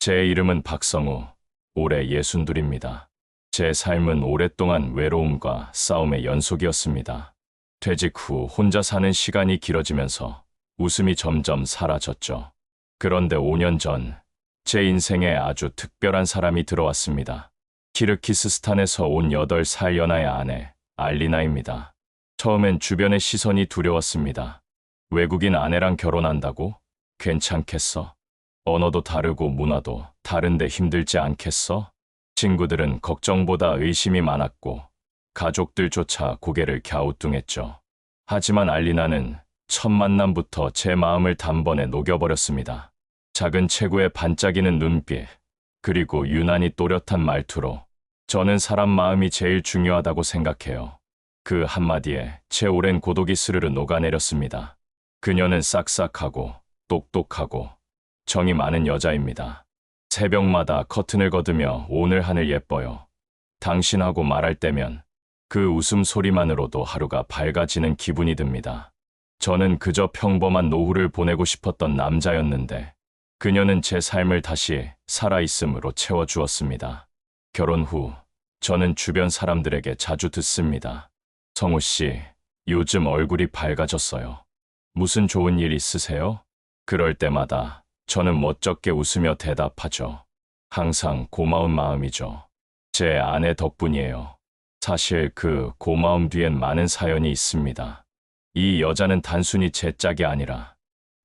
제 이름은 박성우, 올해 예순둘입니다. 제 삶은 오랫동안 외로움과 싸움의 연속이었습니다. 퇴직 후 혼자 사는 시간이 길어지면서 웃음이 점점 사라졌죠. 그런데 5년 전, 제 인생에 아주 특별한 사람이 들어왔습니다. 키르키스스탄에서 온 8살 연하의 아내, 알리나입니다. 처음엔 주변의 시선이 두려웠습니다. 외국인 아내랑 결혼한다고? 괜찮겠어? 언어도 다르고 문화도 다른데 힘들지 않겠어? 친구들은 걱정보다 의심이 많았고 가족들조차 고개를 갸우뚱했죠. 하지만 알리나는 첫 만남부터 제 마음을 단번에 녹여버렸습니다. 작은 체구의 반짝이는 눈빛, 그리고 유난히 또렷한 말투로 저는 사람 마음이 제일 중요하다고 생각해요. 그 한마디에 제 오랜 고독이 스르르 녹아내렸습니다. 그녀는 싹싹하고 똑똑하고 정이 많은 여자입니다. 새벽마다 커튼을 걷으며 오늘 하늘 예뻐요. 당신하고 말할 때면 그 웃음 소리만으로도 하루가 밝아지는 기분이 듭니다. 저는 그저 평범한 노후를 보내고 싶었던 남자였는데 그녀는 제 삶을 다시 살아있음으로 채워주었습니다. 결혼 후 저는 주변 사람들에게 자주 듣습니다. 성우 씨, 요즘 얼굴이 밝아졌어요. 무슨 좋은 일 있으세요? 그럴 때마다 저는 멋쩍게 웃으며 대답하죠. 항상 고마운 마음이죠. 제 아내 덕분이에요. 사실 그 고마움 뒤엔 많은 사연이 있습니다. 이 여자는 단순히 제 짝이 아니라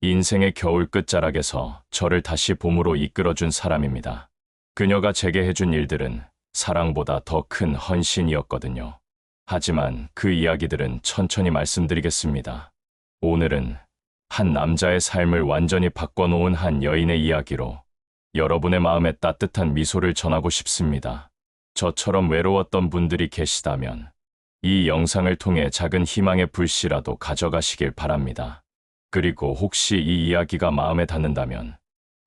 인생의 겨울 끝자락에서 저를 다시 봄으로 이끌어준 사람입니다. 그녀가 제게 해준 일들은 사랑보다 더 큰 헌신이었거든요. 하지만 그 이야기들은 천천히 말씀드리겠습니다. 오늘은 한 남자의 삶을 완전히 바꿔놓은 한 여인의 이야기로 여러분의 마음에 따뜻한 미소를 전하고 싶습니다. 저처럼 외로웠던 분들이 계시다면 이 영상을 통해 작은 희망의 불씨라도 가져가시길 바랍니다. 그리고 혹시 이 이야기가 마음에 닿는다면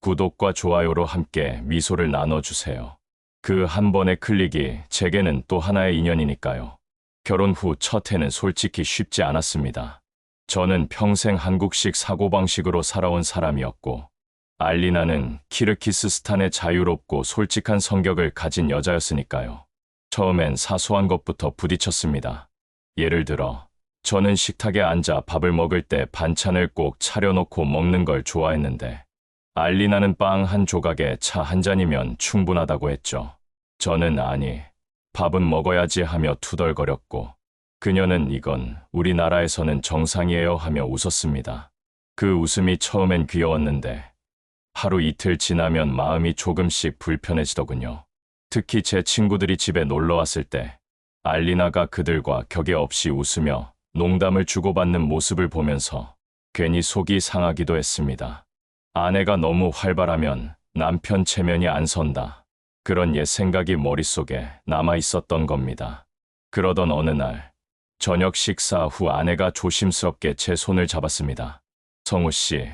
구독과 좋아요로 함께 미소를 나눠주세요. 그 한 번의 클릭이 제게는 또 하나의 인연이니까요. 결혼 후 첫 해는 솔직히 쉽지 않았습니다. 저는 평생 한국식 사고방식으로 살아온 사람이었고, 알리나는 키르키스스탄의 자유롭고 솔직한 성격을 가진 여자였으니까요. 처음엔 사소한 것부터 부딪혔습니다. 예를 들어, 저는 식탁에 앉아 밥을 먹을 때 반찬을 꼭 차려놓고 먹는 걸 좋아했는데, 알리나는 빵 한 조각에 차 한 잔이면 충분하다고 했죠. 저는 아니, 밥은 먹어야지 하며 투덜거렸고, 그녀는 이건 우리나라에서는 정상이에요 하며 웃었습니다. 그 웃음이 처음엔 귀여웠는데, 하루 이틀 지나면 마음이 조금씩 불편해지더군요. 특히 제 친구들이 집에 놀러 왔을 때, 알리나가 그들과 격에 없이 웃으며 농담을 주고받는 모습을 보면서 괜히 속이 상하기도 했습니다. 아내가 너무 활발하면 남편 체면이 안 선다. 그런 옛 생각이 머릿속에 남아 있었던 겁니다. 그러던 어느 날, 저녁 식사 후 아내가 조심스럽게 제 손을 잡았습니다. 성우 씨,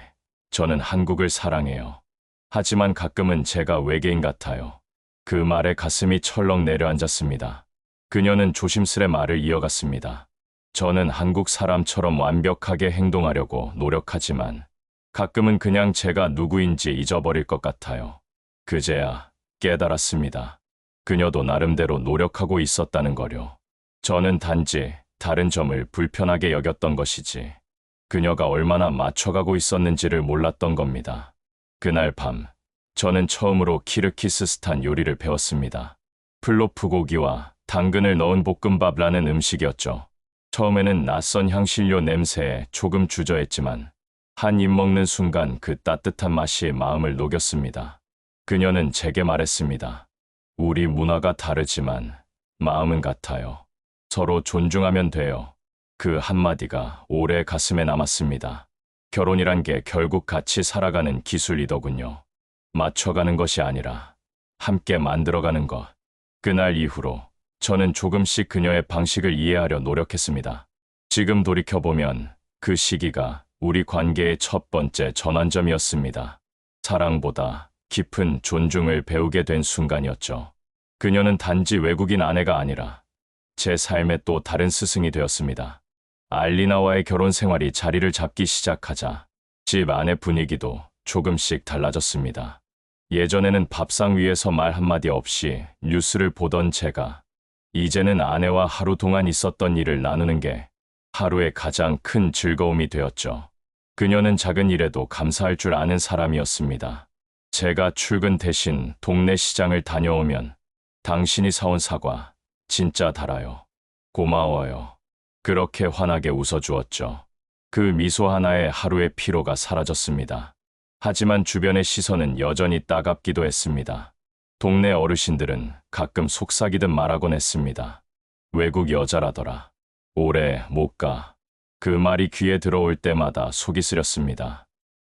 저는 한국을 사랑해요. 하지만 가끔은 제가 외계인 같아요. 그 말에 가슴이 철렁 내려앉았습니다. 그녀는 조심스레 말을 이어갔습니다. 저는 한국 사람처럼 완벽하게 행동하려고 노력하지만 가끔은 그냥 제가 누구인지 잊어버릴 것 같아요. 그제야 깨달았습니다. 그녀도 나름대로 노력하고 있었다는 거요. 저는 단지 다른 점을 불편하게 여겼던 것이지. 그녀가 얼마나 맞춰가고 있었는지를 몰랐던 겁니다. 그날 밤, 저는 처음으로 키르키스스탄 요리를 배웠습니다. 플로프 고기와 당근을 넣은 볶음밥라는 음식이었죠. 처음에는 낯선 향신료 냄새에 조금 주저했지만 한 입 먹는 순간 그 따뜻한 맛이 마음을 녹였습니다. 그녀는 제게 말했습니다. 우리 문화가 다르지만 마음은 같아요. 서로 존중하면 돼요. 그 한마디가 오래 가슴에 남았습니다. 결혼이란 게 결국 같이 살아가는 기술이더군요. 맞춰가는 것이 아니라 함께 만들어가는 것. 그날 이후로 저는 조금씩 그녀의 방식을 이해하려 노력했습니다. 지금 돌이켜보면 그 시기가 우리 관계의 첫 번째 전환점이었습니다. 사랑보다 깊은 존중을 배우게 된 순간이었죠. 그녀는 단지 외국인 아내가 아니라 제 삶의 또 다른 스승이 되었습니다. 알리나와의 결혼 생활이 자리를 잡기 시작하자 집 안의 분위기도 조금씩 달라졌습니다. 예전에는 밥상 위에서 말 한마디 없이 뉴스를 보던 제가 이제는 아내와 하루 동안 있었던 일을 나누는 게 하루의 가장 큰 즐거움이 되었죠. 그녀는 작은 일에도 감사할 줄 아는 사람이었습니다. 제가 출근 대신 동네 시장을 다녀오면 당신이 사온 사과 진짜 달아요. 고마워요. 그렇게 환하게 웃어주었죠. 그 미소 하나에 하루의 피로가 사라졌습니다. 하지만 주변의 시선은 여전히 따갑기도 했습니다. 동네 어르신들은 가끔 속삭이듯 말하곤 했습니다. 외국 여자라더라. 오래 못 가. 그 말이 귀에 들어올 때마다 속이 쓰렸습니다.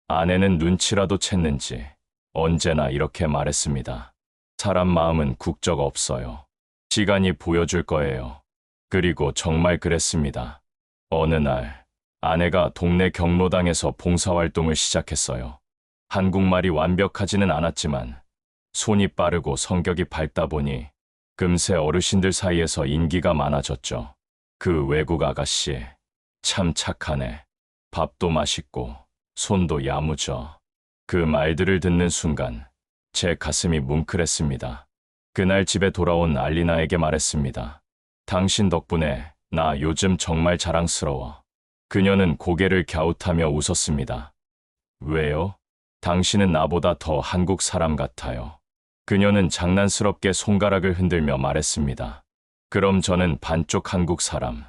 아내는 눈치라도 챘는지 언제나 이렇게 말했습니다. 사람 마음은 국적 없어요. 시간이 보여줄 거예요. 그리고 정말 그랬습니다. 어느 날 아내가 동네 경로당에서 봉사활동을 시작했어요. 한국말이 완벽하지는 않았지만 손이 빠르고 성격이 밝다 보니 금세 어르신들 사이에서 인기가 많아졌죠. 그 외국 아가씨 참 착하네. 밥도 맛있고 손도 야무져. 그 말들을 듣는 순간 제 가슴이 뭉클했습니다. 그날 집에 돌아온 알리나에게 말했습니다. 당신 덕분에 나 요즘 정말 자랑스러워. 그녀는 고개를 갸웃하며 웃었습니다. 왜요? 당신은 나보다 더 한국 사람 같아요. 그녀는 장난스럽게 손가락을 흔들며 말했습니다. 그럼 저는 반쪽 한국 사람,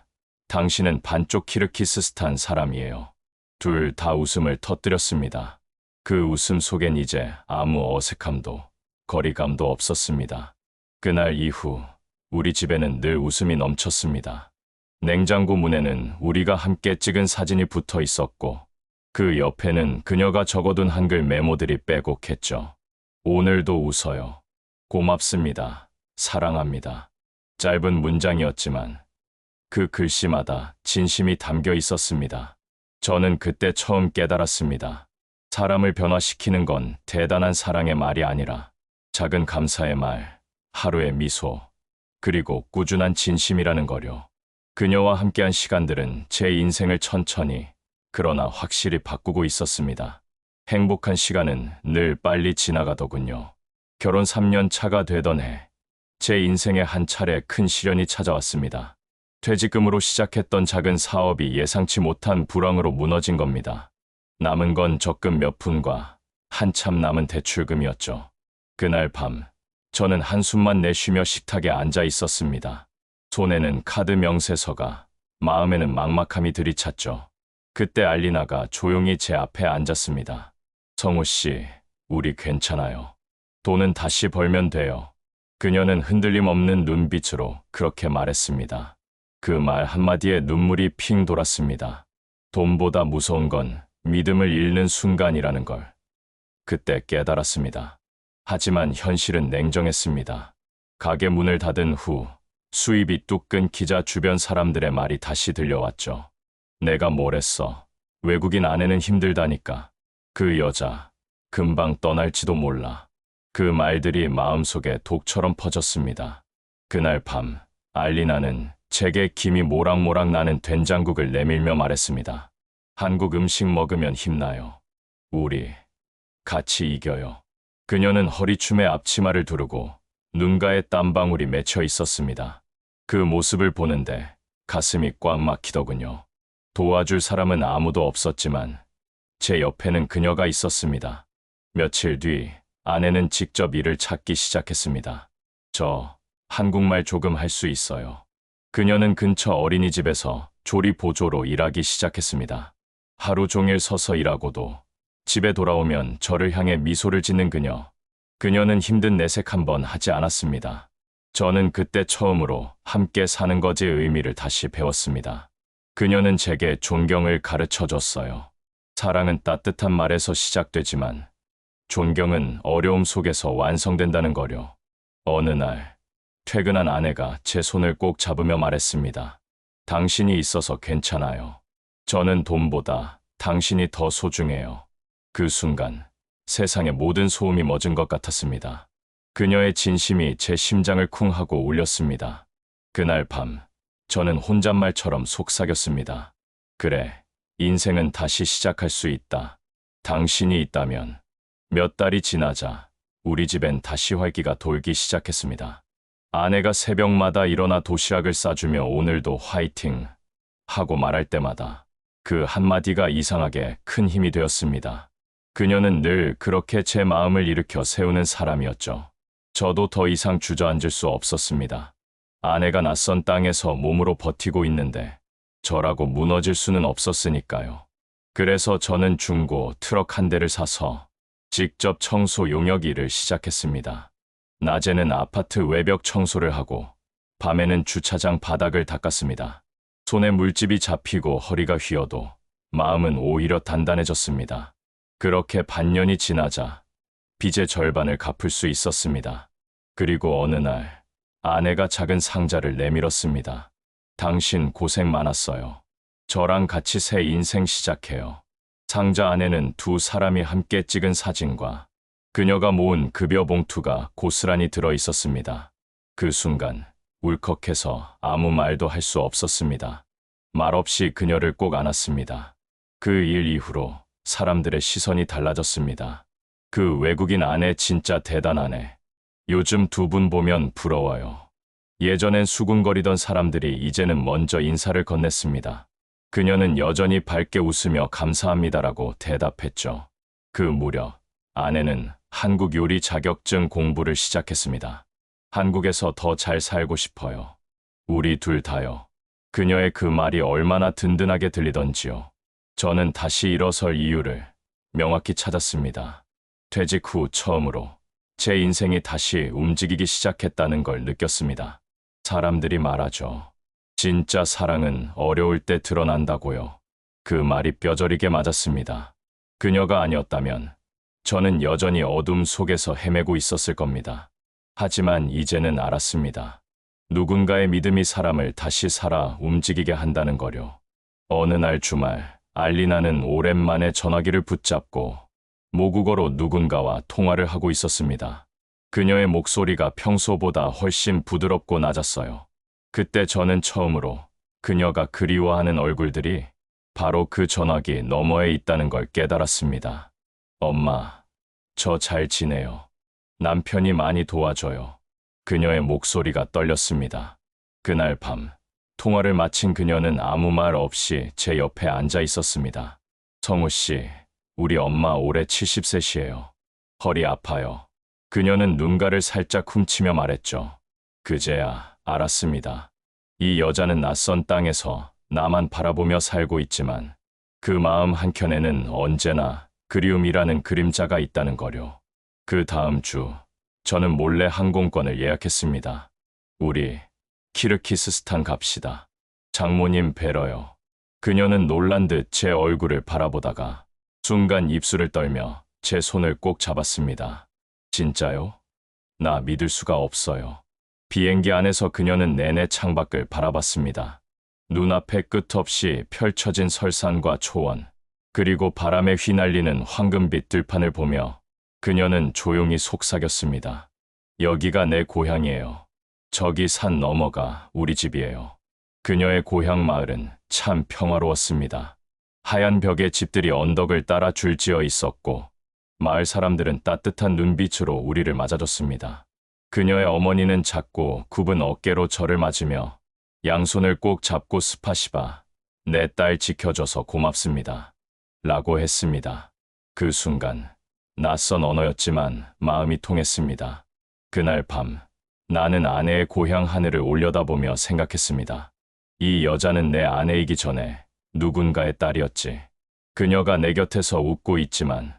당신은 반쪽 키르키스스탄 사람이에요. 둘 다 웃음을 터뜨렸습니다. 그 웃음 속엔 이제 아무 어색함도 거리감도 없었습니다. 그날 이후 우리 집에는 늘 웃음이 넘쳤습니다. 냉장고 문에는 우리가 함께 찍은 사진이 붙어 있었고 그 옆에는 그녀가 적어둔 한글 메모들이 빼곡했죠. 오늘도 웃어요. 고맙습니다. 사랑합니다. 짧은 문장이었지만 그 글씨마다 진심이 담겨 있었습니다. 저는 그때 처음 깨달았습니다. 사람을 변화시키는 건 대단한 사랑의 말이 아니라 작은 감사의 말, 하루의 미소, 그리고 꾸준한 진심이라는 거요. 그녀와 함께한 시간들은 제 인생을 천천히, 그러나 확실히 바꾸고 있었습니다. 행복한 시간은 늘 빨리 지나가더군요. 결혼 3년 차가 되던 해, 제 인생에 한 차례 큰 시련이 찾아왔습니다. 퇴직금으로 시작했던 작은 사업이 예상치 못한 불황으로 무너진 겁니다. 남은 건 적금 몇 푼과 한참 남은 대출금이었죠. 그날 밤, 저는 한숨만 내쉬며 식탁에 앉아 있었습니다. 손에는 카드 명세서가, 마음에는 막막함이 들이찼죠. 그때 알리나가 조용히 제 앞에 앉았습니다. 성우 씨, 우리 괜찮아요. 돈은 다시 벌면 돼요. 그녀는 흔들림 없는 눈빛으로 그렇게 말했습니다. 그 말 한마디에 눈물이 핑 돌았습니다. 돈보다 무서운 건 믿음을 잃는 순간이라는 걸. 그때 깨달았습니다. 하지만 현실은 냉정했습니다. 가게 문을 닫은 후 수입이 뚝 끊기자 주변 사람들의 말이 다시 들려왔죠. 내가 뭘 했어. 외국인 아내는 힘들다니까. 그 여자, 금방 떠날지도 몰라. 그 말들이 마음속에 독처럼 퍼졌습니다. 그날 밤, 알리나는 제게 김이 모락모락 나는 된장국을 내밀며 말했습니다. 한국 음식 먹으면 힘나요. 우리 같이 이겨요. 그녀는 허리춤에 앞치마를 두르고 눈가에 땀방울이 맺혀 있었습니다. 그 모습을 보는데 가슴이 꽉 막히더군요. 도와줄 사람은 아무도 없었지만 제 옆에는 그녀가 있었습니다. 며칠 뒤 아내는 직접 일을 찾기 시작했습니다. 저 한국말 조금 할 수 있어요. 그녀는 근처 어린이집에서 조리 보조로 일하기 시작했습니다. 하루 종일 서서 일하고도 집에 돌아오면 저를 향해 미소를 짓는 그녀. 그녀는 힘든 내색 한번 하지 않았습니다. 저는 그때 처음으로 함께 사는 것의 의미를 다시 배웠습니다. 그녀는 제게 존경을 가르쳐 줬어요. 사랑은 따뜻한 말에서 시작되지만 존경은 어려움 속에서 완성된다는 거려. 어느 날 퇴근한 아내가 제 손을 꼭 잡으며 말했습니다. 당신이 있어서 괜찮아요. 저는 돈보다 당신이 더 소중해요. 그 순간 세상의 모든 소음이 멎은 것 같았습니다. 그녀의 진심이 제 심장을 쿵 하고 울렸습니다. 그날 밤 저는 혼잣말처럼 속삭였습니다. 그래, 인생은 다시 시작할 수 있다. 당신이 있다면 몇 달이 지나자 우리 집엔 다시 활기가 돌기 시작했습니다. 아내가 새벽마다 일어나 도시락을 싸주며 오늘도 화이팅 하고 말할 때마다 그 한마디가 이상하게 큰 힘이 되었습니다. 그녀는 늘 그렇게 제 마음을 일으켜 세우는 사람이었죠. 저도 더 이상 주저앉을 수 없었습니다. 아내가 낯선 땅에서 몸으로 버티고 있는데 저라고 무너질 수는 없었으니까요. 그래서 저는 중고 트럭 한 대를 사서 직접 청소 용역 일을 시작했습니다. 낮에는 아파트 외벽 청소를 하고 밤에는 주차장 바닥을 닦았습니다. 손에 물집이 잡히고 허리가 휘어도 마음은 오히려 단단해졌습니다. 그렇게 반년이 지나자 빚의 절반을 갚을 수 있었습니다. 그리고 어느 날 아내가 작은 상자를 내밀었습니다. 당신 고생 많았어요. 저랑 같이 새 인생 시작해요. 상자 안에는 두 사람이 함께 찍은 사진과 그녀가 모은 급여 봉투가 고스란히 들어 있었습니다. 그 순간 울컥해서 아무 말도 할 수 없었습니다. 말없이 그녀를 꼭 안았습니다. 그 일 이후로 사람들의 시선이 달라졌습니다. 그 외국인 아내 진짜 대단하네. 요즘 두 분 보면 부러워요. 예전엔 수군거리던 사람들이 이제는 먼저 인사를 건넸습니다. 그녀는 여전히 밝게 웃으며 감사합니다라고 대답했죠. 그 무렵 아내는 한국 요리 자격증 공부를 시작했습니다. 한국에서 더 잘 살고 싶어요. 우리 둘 다요. 그녀의 그 말이 얼마나 든든하게 들리던지요. 저는 다시 일어설 이유를 명확히 찾았습니다. 퇴직 후 처음으로 제 인생이 다시 움직이기 시작했다는 걸 느꼈습니다. 사람들이 말하죠. 진짜 사랑은 어려울 때 드러난다고요. 그 말이 뼈저리게 맞았습니다. 그녀가 아니었다면 저는 여전히 어둠 속에서 헤매고 있었을 겁니다. 하지만 이제는 알았습니다. 누군가의 믿음이 사람을 다시 살아 움직이게 한다는 거요. 어느 날 주말 알리나는 오랜만에 전화기를 붙잡고 모국어로 누군가와 통화를 하고 있었습니다. 그녀의 목소리가 평소보다 훨씬 부드럽고 낮았어요. 그때 저는 처음으로 그녀가 그리워하는 얼굴들이 바로 그 전화기 너머에 있다는 걸 깨달았습니다. 엄마, 저 잘 지내요. 남편이 많이 도와줘요. 그녀의 목소리가 떨렸습니다. 그날 밤, 통화를 마친 그녀는 아무 말 없이 제 옆에 앉아 있었습니다. 성우 씨, 우리 엄마 올해 70세시에요. 허리 아파요. 그녀는 눈가를 살짝 훔치며 말했죠. 그제야 알았습니다. 이 여자는 낯선 땅에서 나만 바라보며 살고 있지만 그 마음 한켠에는 언제나 그리움이라는 그림자가 있다는 거요. 그 다음 주 저는 몰래 항공권을 예약했습니다. 우리 키르키스스탄 갑시다. 장모님 뵈러요. 그녀는 놀란 듯 제 얼굴을 바라보다가 순간 입술을 떨며 제 손을 꼭 잡았습니다. 진짜요? 나 믿을 수가 없어요. 비행기 안에서 그녀는 내내 창밖을 바라봤습니다. 눈앞에 끝없이 펼쳐진 설산과 초원, 그리고 바람에 휘날리는 황금빛 들판을 보며 그녀는 조용히 속삭였습니다. 여기가 내 고향이에요. 저기 산 너머가 우리 집이에요. 그녀의 고향 마을은 참 평화로웠습니다. 하얀 벽에 집들이 언덕을 따라 줄지어 있었고 마을 사람들은 따뜻한 눈빛으로 우리를 맞아줬습니다. 그녀의 어머니는 작고 굽은 어깨로 저를 맞으며 양손을 꼭 잡고 스파시바, 내 딸 지켜줘서 고맙습니다. 라고 했습니다. 그 순간, 낯선 언어였지만 마음이 통했습니다. 그날 밤, 나는 아내의 고향 하늘을 올려다보며 생각했습니다. 이 여자는 내 아내이기 전에 누군가의 딸이었지. 그녀가 내 곁에서 웃고 있지만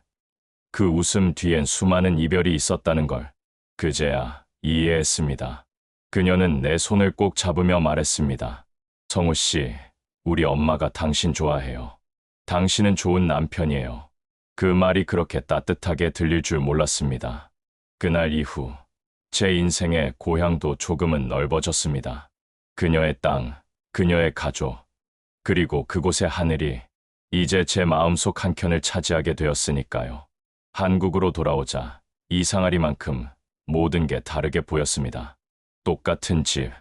그 웃음 뒤엔 수많은 이별이 있었다는 걸 그제야 이해했습니다. 그녀는 내 손을 꼭 잡으며 말했습니다. 성우 씨, 우리 엄마가 당신 좋아해요. 당신은 좋은 남편이에요. 그 말이 그렇게 따뜻하게 들릴 줄 몰랐습니다. 그날 이후 제 인생의 고향도 조금은 넓어졌습니다. 그녀의 땅, 그녀의 가족, 그리고 그곳의 하늘이 이제 제 마음속 한켠을 차지하게 되었으니까요. 한국으로 돌아오자 이상하리만큼 모든 게 다르게 보였습니다. 똑같은 집,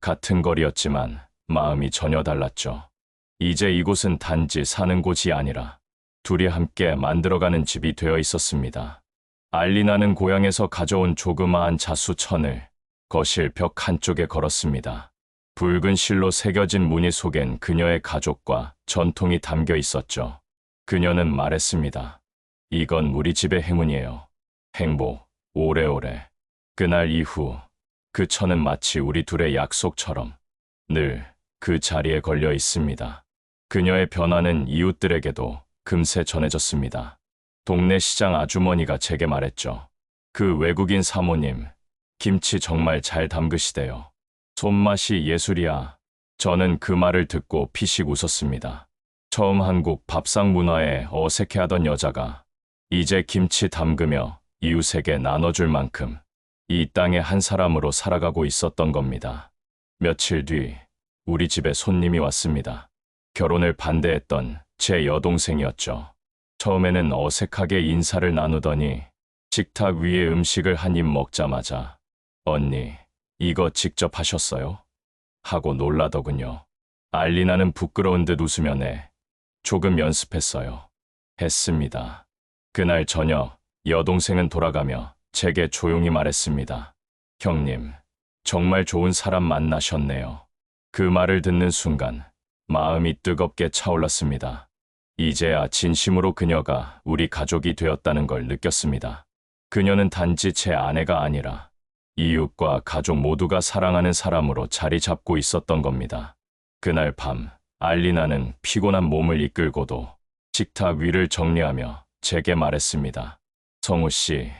같은 거리였지만 마음이 전혀 달랐죠. 이제 이곳은 단지 사는 곳이 아니라 둘이 함께 만들어가는 집이 되어 있었습니다. 알리나는 고향에서 가져온 조그마한 자수천을 거실 벽 한쪽에 걸었습니다. 붉은 실로 새겨진 무늬 속엔 그녀의 가족과 전통이 담겨 있었죠. 그녀는 말했습니다. 이건 우리 집의 행운이에요. 행복, 오래오래. 그날 이후 그 천은 마치 우리 둘의 약속처럼 늘 그 자리에 걸려 있습니다. 그녀의 변화는 이웃들에게도 금세 전해졌습니다. 동네 시장 아주머니가 제게 말했죠. 그 외국인 사모님, 김치 정말 잘 담그시대요. 손맛이 예술이야. 저는 그 말을 듣고 피식 웃었습니다. 처음 한국 밥상 문화에 어색해하던 여자가 이제 김치 담그며 이웃에게 나눠줄 만큼 이 땅의 한 사람으로 살아가고 있었던 겁니다. 며칠 뒤 우리 집에 손님이 왔습니다. 결혼을 반대했던 제 여동생이었죠. 처음에는 어색하게 인사를 나누더니 식탁 위에 음식을 한 입 먹자마자 언니, 이거 직접 하셨어요? 하고 놀라더군요. 알리나는 부끄러운 듯 웃으며 내 조금 연습했어요. 했습니다. 그날 저녁 여동생은 돌아가며 제게 조용히 말했습니다. 형님, 정말 좋은 사람 만나셨네요. 그 말을 듣는 순간 마음이 뜨겁게 차올랐습니다. 이제야 진심으로 그녀가 우리 가족이 되었다는 걸 느꼈습니다. 그녀는 단지 제 아내가 아니라 이웃과 가족 모두가 사랑하는 사람으로 자리 잡고 있었던 겁니다. 그날 밤, 알리나는 피곤한 몸을 이끌고도 식탁 위를 정리하며 제게 말했습니다. 성우 씨,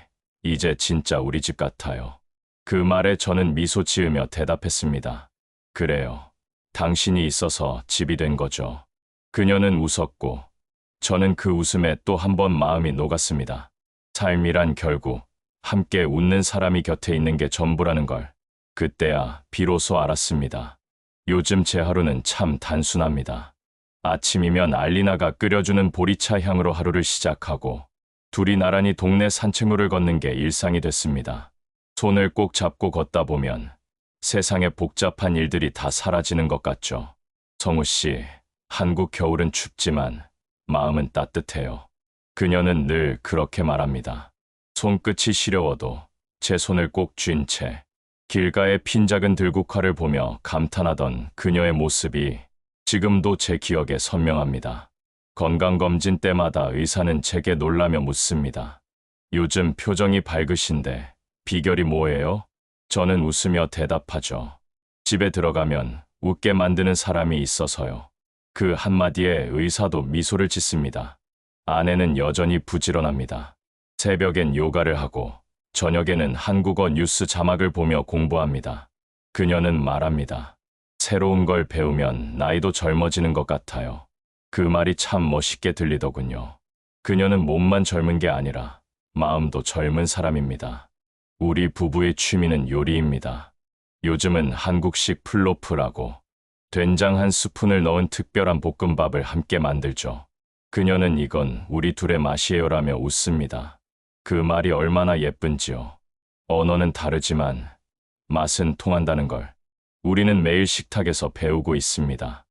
이제 진짜 우리 집 같아요. 그 말에 저는 미소 지으며 대답했습니다. 그래요. 당신이 있어서 집이 된 거죠. 그녀는 웃었고, 저는 그 웃음에 또 한 번 마음이 녹았습니다. 삶이란 결국 함께 웃는 사람이 곁에 있는 게 전부라는 걸 그때야 비로소 알았습니다. 요즘 제 하루는 참 단순합니다. 아침이면 알리나가 끓여주는 보리차 향으로 하루를 시작하고 둘이 나란히 동네 산책로를 걷는 게 일상이 됐습니다. 손을 꼭 잡고 걷다 보면 세상의 복잡한 일들이 다 사라지는 것 같죠. 성우 씨, 한국 겨울은 춥지만 마음은 따뜻해요. 그녀는 늘 그렇게 말합니다. 손끝이 시려워도 제 손을 꼭 쥔 채 길가의 핀 작은 들국화를 보며 감탄하던 그녀의 모습이 지금도 제 기억에 선명합니다. 건강검진 때마다 의사는 제게 놀라며 묻습니다. 요즘 표정이 밝으신데 비결이 뭐예요? 저는 웃으며 대답하죠. 집에 들어가면 웃게 만드는 사람이 있어서요. 그 한마디에 의사도 미소를 짓습니다. 아내는 여전히 부지런합니다. 새벽엔 요가를 하고 저녁에는 한국어 뉴스 자막을 보며 공부합니다. 그녀는 말합니다. 새로운 걸 배우면 나이도 젊어지는 것 같아요. 그 말이 참 멋있게 들리더군요. 그녀는 몸만 젊은 게 아니라 마음도 젊은 사람입니다. 우리 부부의 취미는 요리입니다. 요즘은 한국식 플로프라고 된장 한 스푼을 넣은 특별한 볶음밥을 함께 만들죠. 그녀는 이건 우리 둘의 맛이에요라며 웃습니다. 그 말이 얼마나 예쁜지요. 언어는 다르지만 맛은 통한다는 걸 우리는 매일 식탁에서 배우고 있습니다.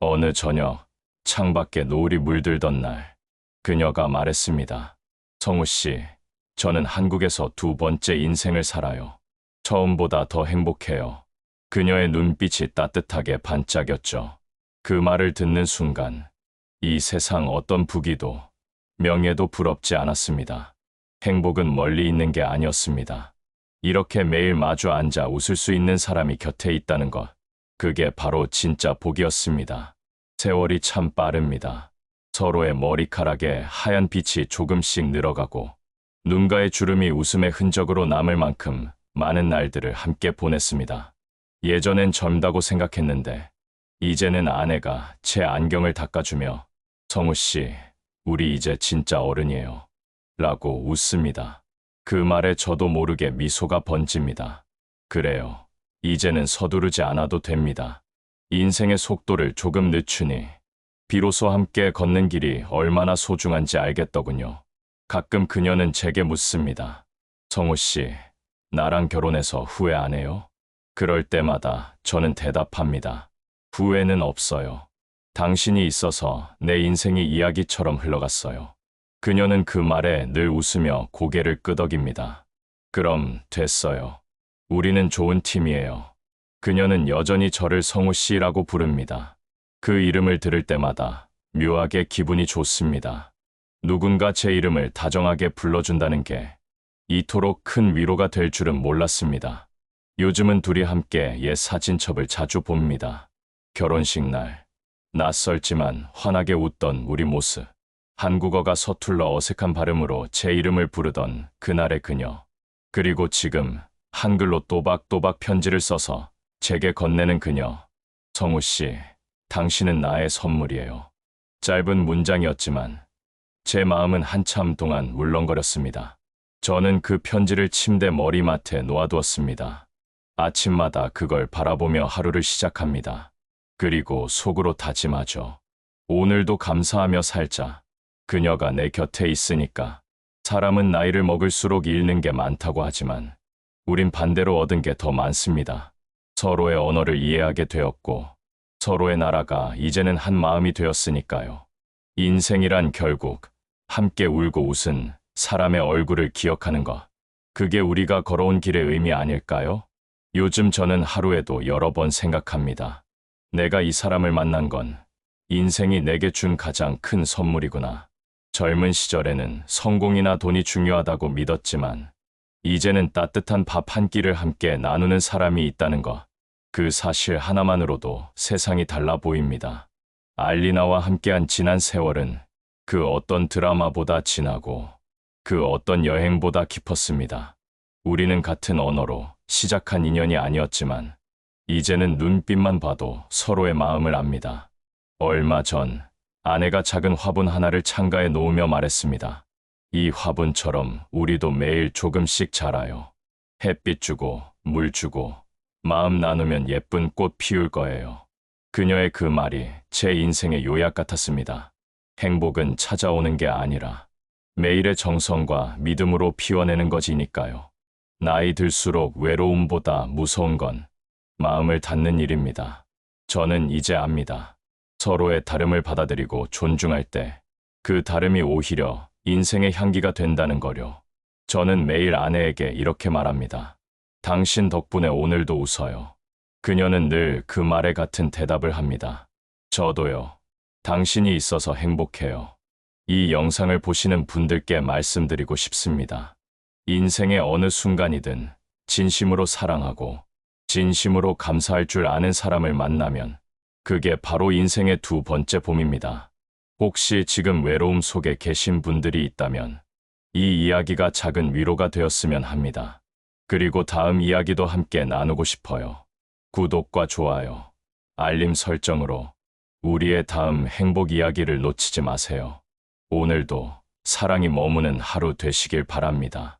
어느 저녁 창밖에 노을이 물들던 날 그녀가 말했습니다. 성우 씨, 저는 한국에서 두 번째 인생을 살아요. 처음보다 더 행복해요. 그녀의 눈빛이 따뜻하게 반짝였죠. 그 말을 듣는 순간 이 세상 어떤 부귀도 명예도 부럽지 않았습니다. 행복은 멀리 있는 게 아니었습니다. 이렇게 매일 마주 앉아 웃을 수 있는 사람이 곁에 있다는 것. 그게 바로 진짜 복이었습니다. 세월이 참 빠릅니다. 서로의 머리카락에 하얀 빛이 조금씩 늘어가고 눈가의 주름이 웃음의 흔적으로 남을 만큼 많은 날들을 함께 보냈습니다. 예전엔 젊다고 생각했는데 이제는 아내가 제 안경을 닦아주며 성우 씨, 우리 이제 진짜 어른이에요. 라고 웃습니다. 그 말에 저도 모르게 미소가 번집니다. 그래요. 이제는 서두르지 않아도 됩니다. 인생의 속도를 조금 늦추니 비로소 함께 걷는 길이 얼마나 소중한지 알겠더군요. 가끔 그녀는 제게 묻습니다. 성우 씨, 나랑 결혼해서 후회 안 해요? 그럴 때마다 저는 대답합니다. 후회는 없어요. 당신이 있어서 내 인생이 이야기처럼 흘러갔어요. 그녀는 그 말에 늘 웃으며 고개를 끄덕입니다. 그럼 됐어요. 우리는 좋은 팀이에요. 그녀는 여전히 저를 성우 씨라고 부릅니다. 그 이름을 들을 때마다 묘하게 기분이 좋습니다. 누군가 제 이름을 다정하게 불러준다는 게 이토록 큰 위로가 될 줄은 몰랐습니다. 요즘은 둘이 함께 옛 사진첩을 자주 봅니다. 결혼식 날, 낯설지만 환하게 웃던 우리 모습. 한국어가 서툴러 어색한 발음으로 제 이름을 부르던 그날의 그녀. 그리고 지금 한글로 또박또박 편지를 써서 제게 건네는 그녀. 성우 씨, 당신은 나의 선물이에요. 짧은 문장이었지만 제 마음은 한참 동안 울렁거렸습니다. 저는 그 편지를 침대 머리맡에 놓아두었습니다. 아침마다 그걸 바라보며 하루를 시작합니다. 그리고 속으로 다짐하죠. 오늘도 감사하며 살자. 그녀가 내 곁에 있으니까. 사람은 나이를 먹을수록 잃는 게 많다고 하지만 우린 반대로 얻은 게 더 많습니다. 서로의 언어를 이해하게 되었고 서로의 나라가 이제는 한 마음이 되었으니까요. 인생이란 결국 함께 울고 웃은 사람의 얼굴을 기억하는 것. 그게 우리가 걸어온 길의 의미 아닐까요? 요즘 저는 하루에도 여러 번 생각합니다. 내가 이 사람을 만난 건 인생이 내게 준 가장 큰 선물이구나. 젊은 시절에는 성공이나 돈이 중요하다고 믿었지만 이제는 따뜻한 밥 한 끼를 함께 나누는 사람이 있다는 것. 그 사실 하나만으로도 세상이 달라 보입니다. 알리나와 함께한 지난 세월은 그 어떤 드라마보다 진하고 그 어떤 여행보다 깊었습니다. 우리는 같은 언어로 시작한 인연이 아니었지만 이제는 눈빛만 봐도 서로의 마음을 압니다. 얼마 전 아내가 작은 화분 하나를 창가에 놓으며 말했습니다. 이 화분처럼 우리도 매일 조금씩 자라요. 햇빛 주고 물 주고 마음 나누면 예쁜 꽃 피울 거예요. 그녀의 그 말이 제 인생의 요약 같았습니다. 행복은 찾아오는 게 아니라 매일의 정성과 믿음으로 피워내는 것이니까요. 나이 들수록 외로움보다 무서운 건 마음을 닫는 일입니다. 저는 이제 압니다. 서로의 다름을 받아들이고 존중할 때 그 다름이 오히려 인생의 향기가 된다는 거요. 저는 매일 아내에게 이렇게 말합니다. 당신 덕분에 오늘도 웃어요. 그녀는 늘 그 말에 같은 대답을 합니다. 저도요. 당신이 있어서 행복해요. 이 영상을 보시는 분들께 말씀드리고 싶습니다. 인생의 어느 순간이든 진심으로 사랑하고 진심으로 감사할 줄 아는 사람을 만나면 그게 바로 인생의 두 번째 봄입니다. 혹시 지금 외로움 속에 계신 분들이 있다면 이 이야기가 작은 위로가 되었으면 합니다. 그리고 다음 이야기도 함께 나누고 싶어요. 구독과 좋아요, 알림 설정으로 우리의 다음 행복 이야기를 놓치지 마세요. 오늘도 사랑이 머무는 하루 되시길 바랍니다.